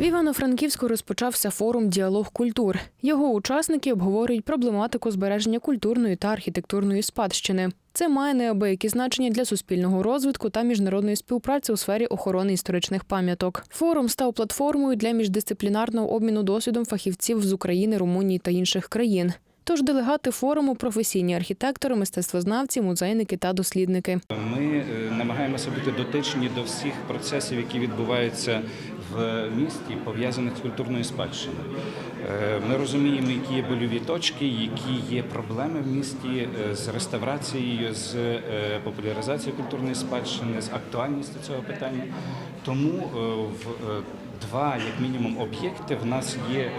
В Івано-Франківську розпочався форум Діалог культур. Його учасники обговорюють проблематику збереження культурної та архітектурної спадщини. Це має неабиякі значення для суспільного розвитку та міжнародної співпраці у сфері охорони історичних пам'яток. Форум став платформою для міждисциплінарного обміну досвідом фахівців з України, Румунії та інших країн. Тож делегати форуму професійні архітектори, мистецтвознавці, музейники та дослідники. Ми е, намагаємося бути дотичні до всіх процесів, які відбуваються в місті, пов'язаних з культурною спадщиною. Е, Ми розуміємо, які є больові точки, які є проблеми в місті е, з реставрацією, з е, популяризацією культурної спадщини, з актуальністю цього питання. Тому в Два, як мінімум, об'єкти в нас є е,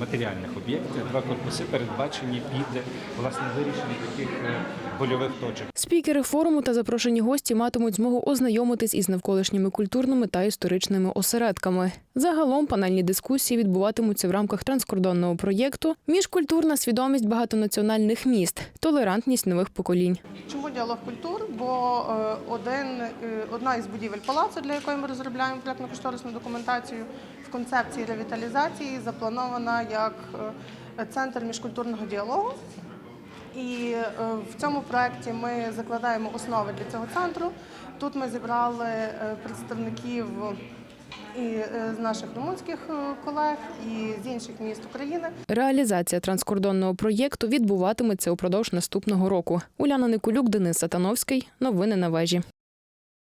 матеріальних об'єктів, два корпуси передбачені під власне вирішення таких е, больових точок. Спікери форуму та запрошені гості матимуть змогу ознайомитись із навколишніми культурними та історичними осередками. Загалом панельні дискусії відбуватимуться в рамках транскордонного проєкту Міжкультурна свідомість багатонаціональних міст, толерантність нових поколінь. Чому діалог культур? Бо е, один, одна із будівель палацу, для якої ми розробляємо проєктно-кошторисну документацію, в концепції ревіталізації запланована як е, центр міжкультурного діалогу. І е, в цьому проєкті ми закладаємо основи для цього центру. Тут ми зібрали е, представників і з наших румунських колег, і з інших міст України. Реалізація транскордонного проєкту відбуватиметься упродовж наступного року. Уляна Никулюк, Денис Сатановський. Новини на вежі.